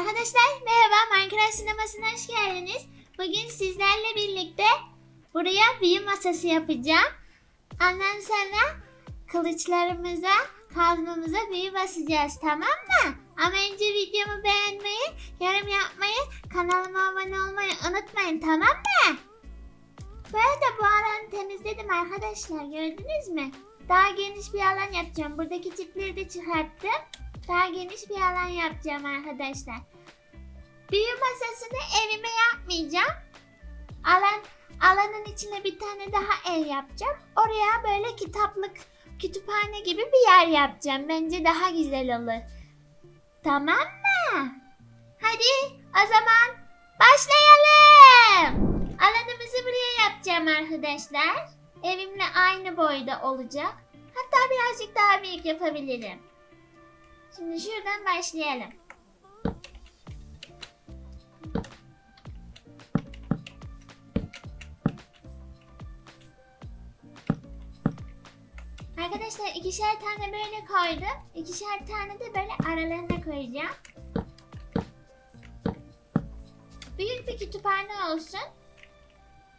Arkadaşlar merhaba Minecraft sinemasına hoş geldiniz. Bugün sizlerle birlikte buraya büyü masası yapacağım. Ondan sonra kılıçlarımıza, kazmamıza büyü basacağız tamam mı? Ama önce videomu beğenmeyi, yorum yapmayı, kanalıma abone olmayı unutmayın tamam mı? Arada bu alanı temizledim arkadaşlar gördünüz mü? Daha geniş bir alan yapacağım. Buradaki çitleri de çıkarttım. Daha geniş bir alan yapacağım arkadaşlar. Büyü masasını evime yapmayacağım. Alan alanın içine bir tane daha ev yapacağım. Oraya böyle kitaplık, kütüphane gibi bir yer yapacağım. Bence daha güzel olur. Tamam mı? Hadi o zaman başlayalım. Alanımızı buraya yapacağım arkadaşlar. Evimle aynı boyda olacak. Hatta birazcık daha büyük yapabilirim. Şimdi şuradan başlayalım. Arkadaşlar ikişer tane böyle koydum. İkişer tane de böyle aralarına koyacağım. Büyük bir kütüphane olsun.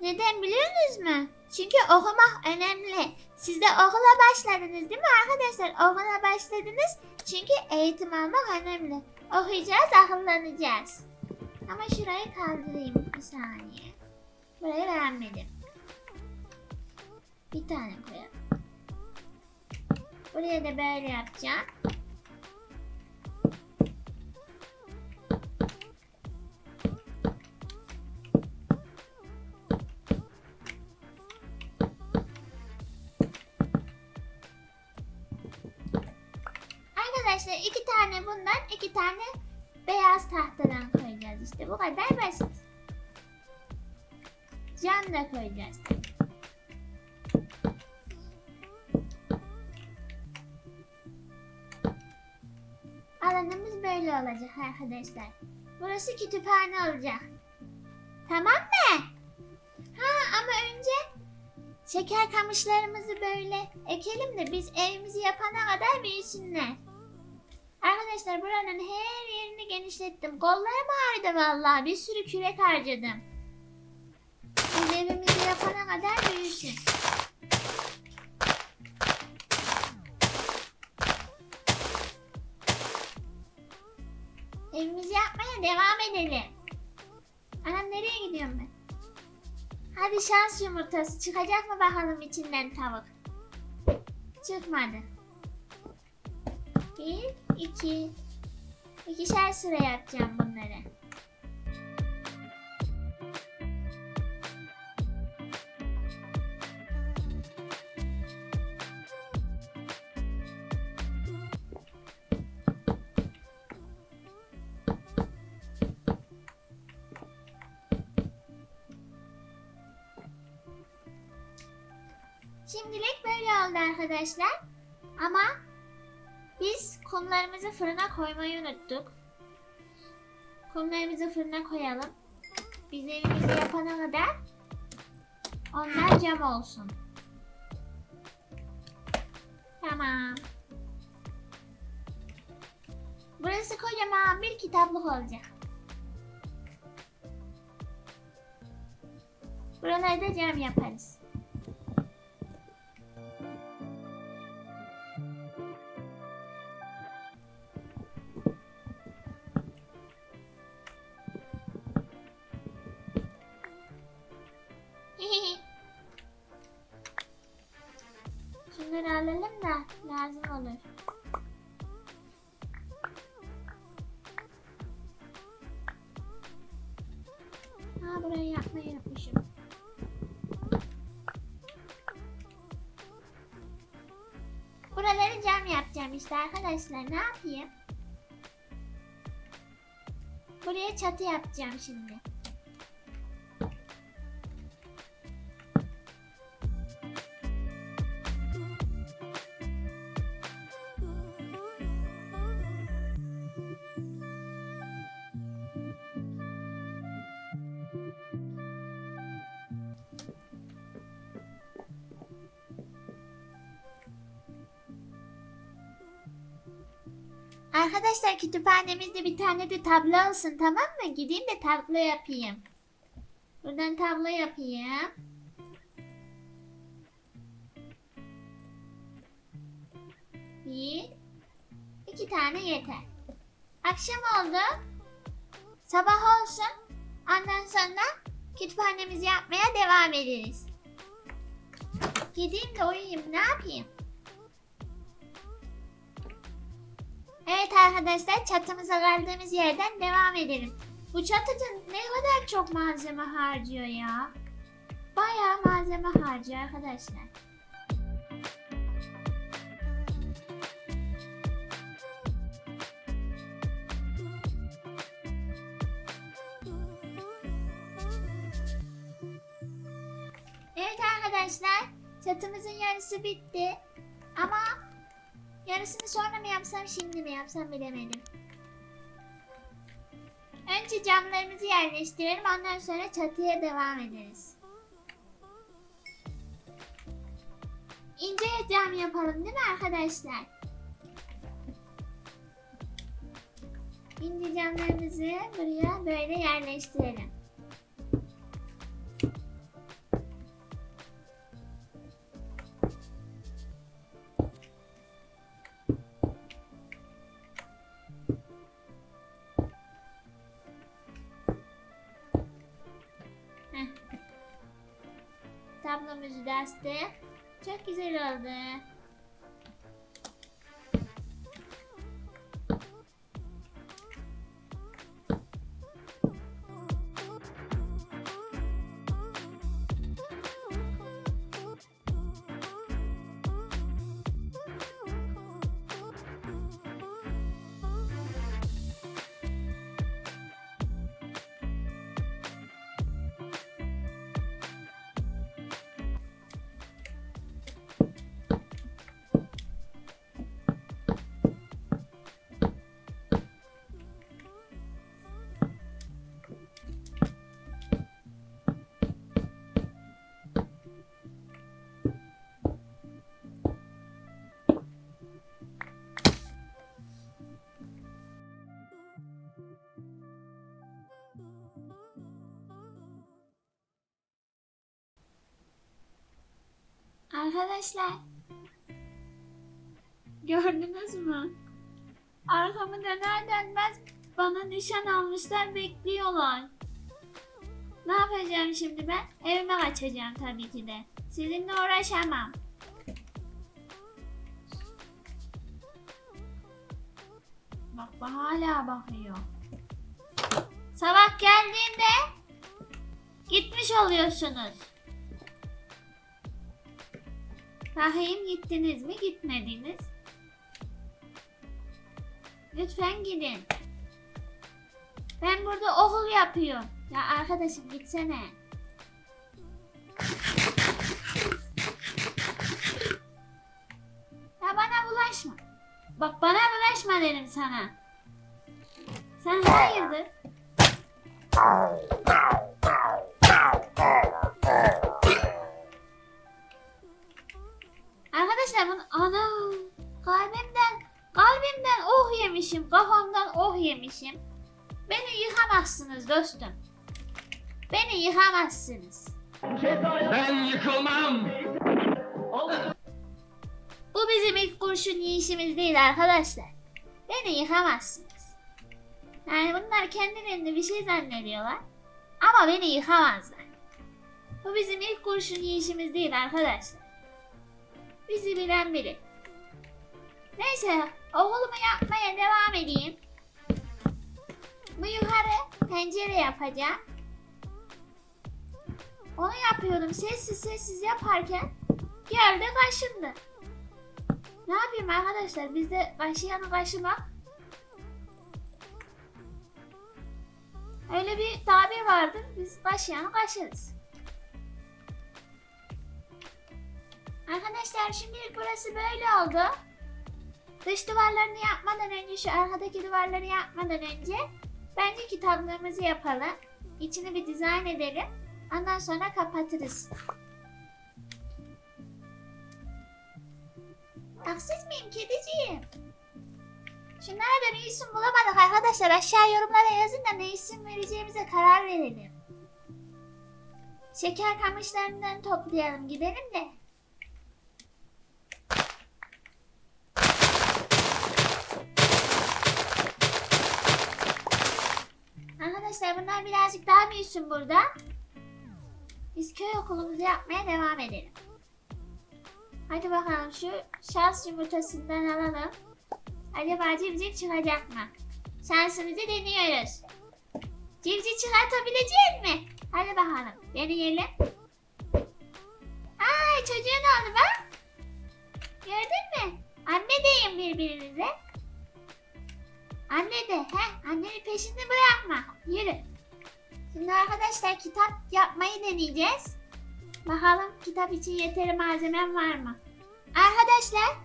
Neden biliyorsunuz mu? Çünkü okumak önemli. Siz de okula başladınız değil mi arkadaşlar? Okula başladınız. Çünkü eğitim almak önemli. Okuyacağız, akıllanacağız. Ama şurayı kaldırayım bir saniye. Burayı beğenmedim. Bir tane koyalım. Buraya da böyle yapacağım. Arkadaşlar iki tane bundan, iki tane beyaz tahtadan koyacağız işte. Bu kadar basit. Cam da koyacağız. Alanımız böyle olacak arkadaşlar. Burası kütüphane olacak. Tamam mı? Ha ama önce şeker kamışlarımızı böyle ekelim de biz evimizi yapana kadar büyüsünler. Arkadaşlar buranın her yerini genişlettim. Kollarım ağrıdı vallahi. Bir sürü kürek harcadım. Biz evimizi yapana kadar büyüsün. Evimizi yapmaya devam edelim. Anam nereye gidiyorum ben? Hadi şans yumurtası çıkacak mı bakalım içinden tavuk? Çıkmadı. Bir, iki. İkişer sıra yapacağım bunları. Şimdilik böyle oldu arkadaşlar. Ama kumlarımızı fırına koymayı unuttuk. Kumlarımızı fırına koyalım. Biz evimizi yapana kadar onlar cam olsun. Tamam. Burası kocaman bir kitaplık olacak. Buraları da cam yaparız. İşte arkadaşlar. Ne yapayım? Buraya çatı yapacağım şimdi. Arkadaşlar kütüphanemizde bir tane de tablo olsun tamam mı? Gideyim de tablo yapayım. Buradan tablo yapayım. Bir, iki tane yeter. Akşam oldu. Sabah olsun. Ondan sonra kütüphanemizi yapmaya devam ederiz. Gideyim de uyuyayım ne yapayım? Evet arkadaşlar çatımıza kaldığımız yerden devam edelim. Bu çatıda ne kadar çok malzeme harcıyor ya. Bayağı malzeme harcıyor arkadaşlar. Evet arkadaşlar çatımızın yarısı bitti. Ama yarısını sonra mı yapsam şimdi mi yapsam bilemedim. Önce camlarımızı yerleştirelim ondan sonra çatıya devam ederiz. İnce cam yapalım değil mi arkadaşlar? İnce camlarımızı buraya böyle yerleştirelim. Da astık. Çok güzel oldu. Arkadaşlar. Gördünüz mü? Arkamı döner dönmez bana nişan almışlar bekliyorlar. Ne yapacağım şimdi ben? Evime kaçacağım tabii ki de. Sizinle uğraşamam. Bak bak hala bakıyor. Sabah geldiğinde gitmiş oluyorsunuz. Bakayım gittiniz mi gitmediniz? Lütfen gidin. Ben burada okul yapıyorum. Ya arkadaşım gitsene. Ya bana bulaşma. Bak bana bulaşma dedim sana. Sen hayırdır? Arkadaşlar bunu ana kalbimden kalbimden oh yemişim kafamdan oh yemişim. Beni yıkamazsınız dostum. Beni yıkamazsınız. Ben yıkılmam. Bu bizim ilk kurşun yiyişimiz değil arkadaşlar. Beni yıkamazsınız. Yani bunlar kendilerinde bir şey zannediyorlar. Ama beni yıkamazlar. Bu bizim ilk kurşun yiyişimiz değil arkadaşlar. Bizi bilen biri. Neyse okulumu yapmaya devam edeyim. Bu yukarı pencere yapacağım. Onu yapıyordum sessiz sessiz yaparken geldi kaşındı. Ne yapayım arkadaşlar bizde kaşıyanı kaşımak Öyle bir tabir vardır. Biz kaşıyanı kaşırız. Arkadaşlar şimdilik burası böyle oldu. Dış duvarlarını yapmadan önce şu arkadaki duvarları yapmadan önce bence kitaplarımızı yapalım. İçini bir dizayn edelim. Ondan sonra kapatırız. Haksız mıyım kediciğim? Şunlara da bir isim bulamadık arkadaşlar. Aşağı yorumlara yazın da ne isim vereceğimize karar verelim. Şeker kamışlarından toplayalım gidelim de. Arkadaşlar bunlar birazcık daha büyüsün burada. Biz köy okulumuzu yapmaya devam edelim. Hadi bakalım şu şans yumurtasından alalım. Acaba civciv çıkacak mı? Şansımızı deniyoruz. Civciv çıkartabilecek mi? Hadi bakalım deneyelim. Ay çocuğun oldu bak. Gördün mü? Anne deyin birbirinize. Anne de. Heh, annenin peşini bırakma. Yürü. Şimdi arkadaşlar kitap yapmayı deneyeceğiz. Bakalım kitap için yeteri malzemem var mı? Arkadaşlar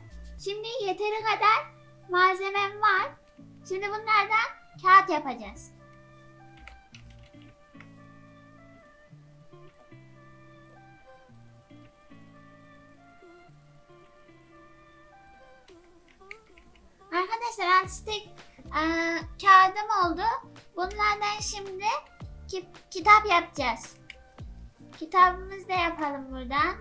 şimdi yeteri kadar malzemem var. Şimdi bunlardan kağıt yapacağız. Arkadaşlar artistik eee, kağıdım oldu. Bunlardan şimdi ki- kitap yapacağız. Kitabımızı da yapalım buradan.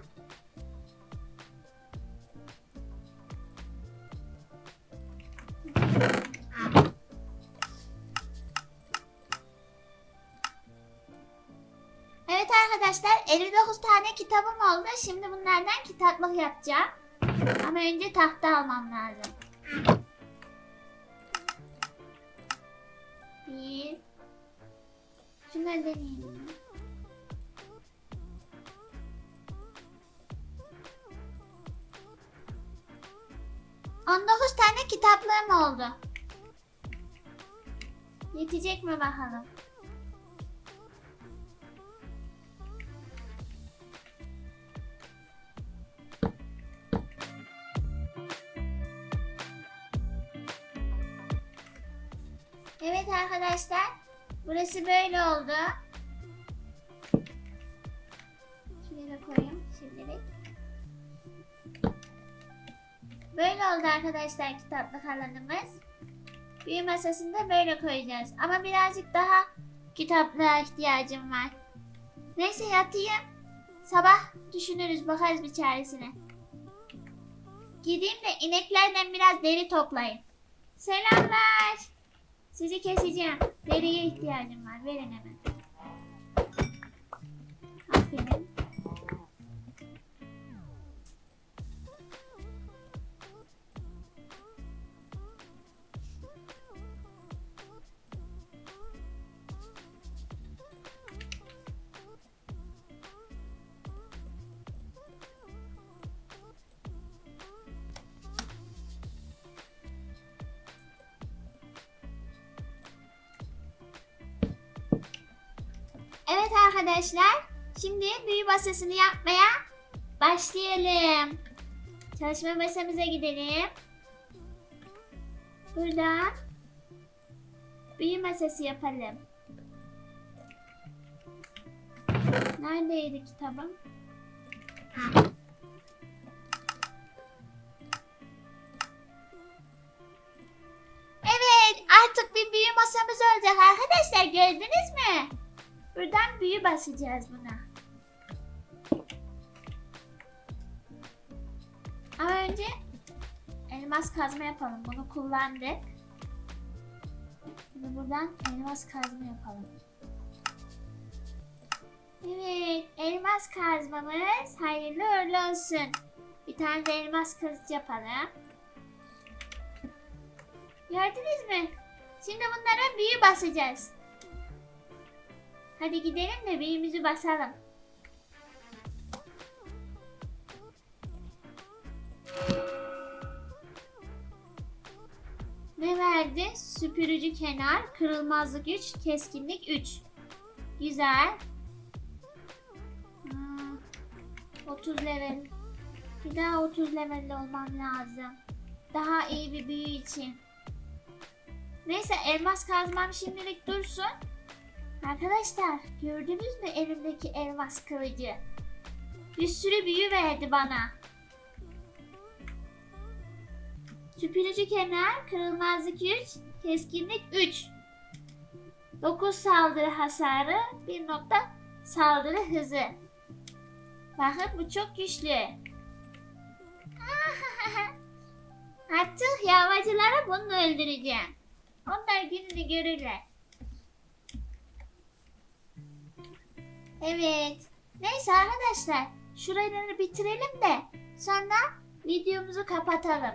Evet arkadaşlar 59 tane kitabım oldu. Şimdi bunlardan kitaplık yapacağım. Ama önce tahta almam lazım. Bir. Şunları deneyelim. 19 tane kitaplığım oldu. Yetecek mi bakalım? Evet arkadaşlar. Burası böyle oldu. Şuraya da koyayım şimdilik. Böyle oldu arkadaşlar kitaplık alanımız. Büyü masasını da böyle koyacağız. Ama birazcık daha kitaplığa ihtiyacım var. Neyse yatayım. Sabah düşünürüz bakarız bir çaresine. Gideyim de ineklerden biraz deri toplayayım. Selamlar. Sizi keseceğim. Deriye ihtiyacım var. Verin hemen. Aferin. Evet arkadaşlar. Şimdi büyü masasını yapmaya başlayalım. Çalışma masamıza gidelim. Buradan büyü masası yapalım. Neredeydi kitabım? Evet, artık bir büyü masamız olacak arkadaşlar. Gördünüz mü? Buradan büyü basacağız buna. Ama önce elmas kazma yapalım. Bunu kullandık. Şimdi buradan elmas kazma yapalım. Evet, elmas kazmamız hayırlı uğurlu olsun. Bir tane de elmas kılıç yapalım. Gördünüz mü? Şimdi bunlara büyü basacağız. Hadi gidelim de büyümüzü basalım. Ne verdi? Süpürücü kenar, kırılmazlık 3, keskinlik 3. Güzel. Hmm, 30 level. Bir daha 30 level'de olmam lazım. Daha iyi bir büyü için. Neyse elmas kazmam şimdilik dursun. Arkadaşlar gördünüz mü elimdeki elmas kılıcı? Bir sürü büyü verdi bana. Süpürücü kenar, kırılmazlık 3, keskinlik 3. 9 saldırı hasarı, 1 nokta saldırı hızı. Bakın bu çok güçlü. Artık yağmacıları bununla öldüreceğim. Onlar gününü görürler. Evet. Neyse arkadaşlar. Şuraları bitirelim de sonra videomuzu kapatalım.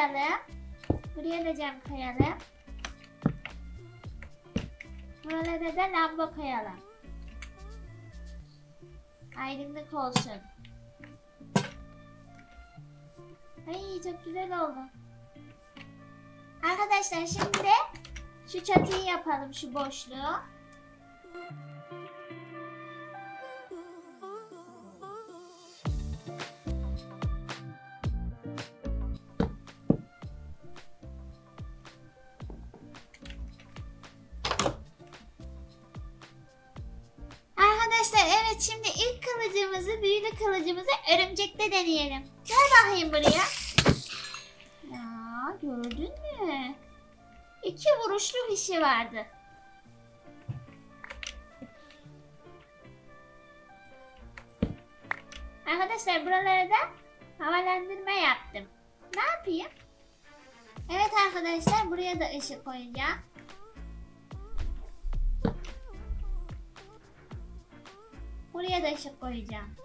Koyalım. Buraya da cam koyalım. Buralara da lamba koyalım. Aydınlık olsun. Ay çok güzel oldu. Arkadaşlar şimdi şu çatıyı yapalım şu boşluğu. Örümcekte deneyelim. Gel bakayım buraya. Ya gördün mü? İki vuruşlu işi vardı. Arkadaşlar buralara da havalandırma yaptım. Ne yapayım? Evet arkadaşlar buraya da ışık koyacağım. Buraya da ışık koyacağım.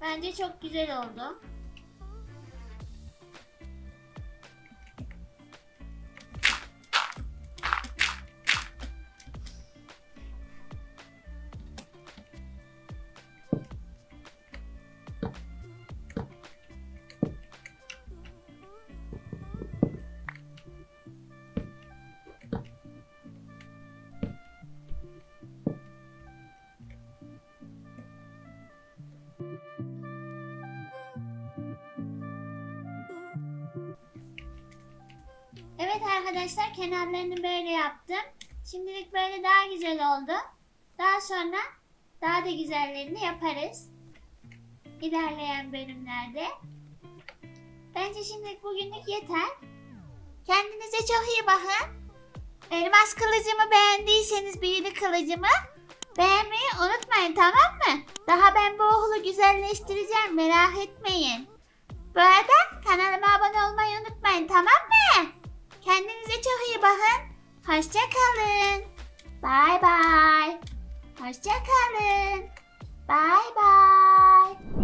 Bence çok güzel oldu. Arkadaşlar kenarlarını böyle yaptım. Şimdilik böyle daha güzel oldu. Daha sonra daha da güzellerini yaparız. İlerleyen bölümlerde. Bence şimdilik bugünlük yeter. Kendinize çok iyi bakın. Elmas kılıcımı beğendiyseniz büyülü kılıcımı beğenmeyi unutmayın tamam mı? Daha ben bu okulu güzelleştireceğim merak etmeyin. Bu arada kanalıma abone olmayı unutmayın tamam mı? Kendinize çok iyi bakın. Hoşça kalın. Bay bay. Hoşça kalın. Bay bay.